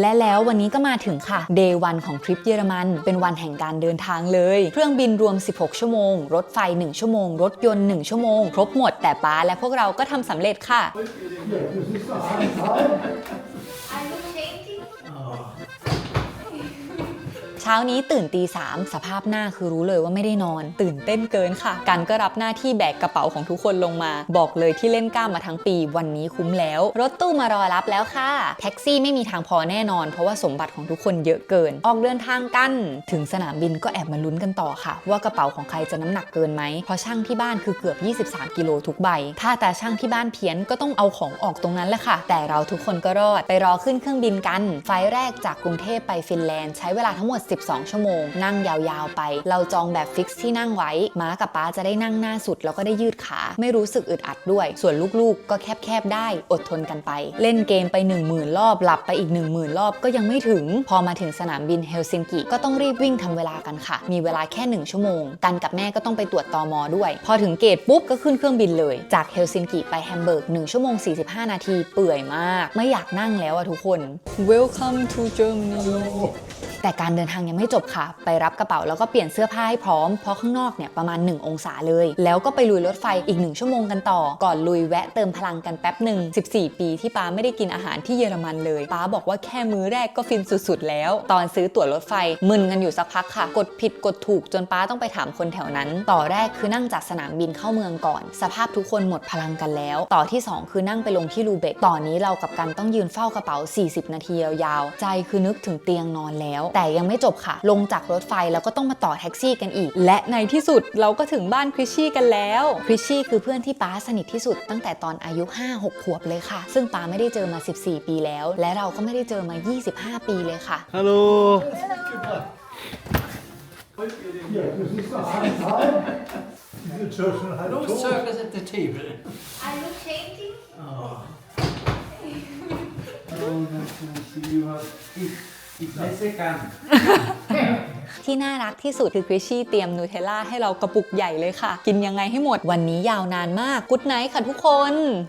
และแล้ววันนี้ก็มาถึงค่ะ Day วันของทริปเยอรมัน เป็นวันแห่งการเดินทางเลย เครื่องบินรวม 16 ชั่วโมง รถไฟ 1 ชั่วโมง รถยนต์ 1 ชั่วโมง ครบหมดแต่ป้าและพวกเราก็ทำสำเร็จค่ะ เช้านี้ตื่นตีสามสภาพหน้าคือรู้เลยว่าไม่ได้นอน ตื่นเต้นเกินค่ะ กันก็รับหน้าที่แบกกระเป๋าของทุกคนลงมา บอกเลยที่เล่นกล้ามมาทั้งปีวันนี้คุ้มแล้ว รถตู้มารอรับแล้วค่ะ แท็กซี่ไม่มีทางพอแน่นอน เพราะว่าสมบัติของทุกคนเยอะเกิน ออกเดินทางกันถึงสนามบินก็แอบมาลุ้นกันต่อค่ะ ว่ากระเป๋าของใครจะน้ำหนักเกินไหมเพราะช่างที่บ้านคือเกือบ 23 กิโลทุกใบ ถ้าแต่ช่างที่บ้านเพี้ยนก็ต้องเอาของออกตรงนั้นแหละค่ะ แต่เราทุกคนก็รอดไปรอขึ้นเครื่องบินกัน ไฟล์แรกจากกรุงเทพไปฟินแลนด์ใช้เวลาทั้งหมด12 ชั่วโมง นั่งยาวๆไป เราจองแบบฟิกซ์ที่นั่งไว้ ม้ากับป้าจะได้นั่งหน้าสุด แล้วก็ได้ยืดขา ไม่รู้สึกอึดอัดด้วย ส่วนลูกๆ ก็แคบๆได้ อดทนกันไป เล่นเกมไป 1 0,000 รอบ หลับไปอีก 1 0,000 รอบก็ยังไม่ถึง พอมาถึงสนามบินเฮลซิงกิ ก็ต้องรีบวิ่งทำเวลากันค่ะ มีเวลาแค่ 1 ชั่วโมง กันกับแม่ก็ต้องไปตรวจตอมอด้วย พอถึงเกตปุ๊บก็ขึ้นเครื่องบินเลย จากเฮลซิงกิไปแฮมเบิร์ก1ชั่วโมง 45 นาที เปื่อยมาก ไม่อยากนั่งแล้วอะทุกคน Welcome to Germany แต่การเดินทางยังไม่จบค่ะ ไปรับกระเป๋าแล้วก็เปลี่ยนเสื้อผ้าให้พร้อม เพราะข้างนอกเนี่ยประมาณ 1 องศาเลย แล้วก็ไปลุยรถไฟอีก 1 ชั่วโมงกันต่อ ก่อนลุยแวะเติมพลังกันแป๊บหนึ่ง 14 ปีที่ป้าไม่ได้กินอาหารที่เยอรมันเลย ป้าบอกว่าแค่มื้อแรกก็ฟินสุดๆ แล้ว ตอนซื้อตั๋วรถไฟมึนกันอยู่สักพักค่ะ กดผิดกดถูกจนป้าต้องไปถามคนแถวนั้น ต่อแรกคือนั่งจากสนามบินเข้าเมืองก่อน สภาพทุกคนหมดพลังกันแล้ว ต่อที่สองคือนั่งไปลงที่ลูเบกต่อนนี้เรากับกันต้องยืนเฝ้ากระเป๋า 40 นาทียาวๆใจคือนึกถึงเตียงนอนแล้วแต่ยังไม่จบค่ะ ลงจากรถไฟแล้วก็ต้องมาต่อแท็กซี่กันอีก และในที่สุดเราก็ถึงบ้านคริชชี่กันแล้วคริชชี่คือเพื่อนที่ป้าสนิทที่สุดตั้งแต่ตอนอายุ 5-6 ขวบเลยค่ะ ซึ่งป้าไม่ได้เจอมา 14 ปีแล้ว และเราก็ไม่ได้เจอมา 25 ปีเลยค่ะ Hallo! Ja, das ist doch halb halb. Die sind schon schon halb No tot. circus at the table. Are you changing? Oh. Oh, that's nice. You ที่น่ารักที่สุดคือคริชชี่เตรียมนูเทลล่าให้เรากระปุกใหญ่เลยค่ะ กินยังไงให้หมดวันนี้ยาวนานมาก กุ๊ดไนท์ค่ะทุกคน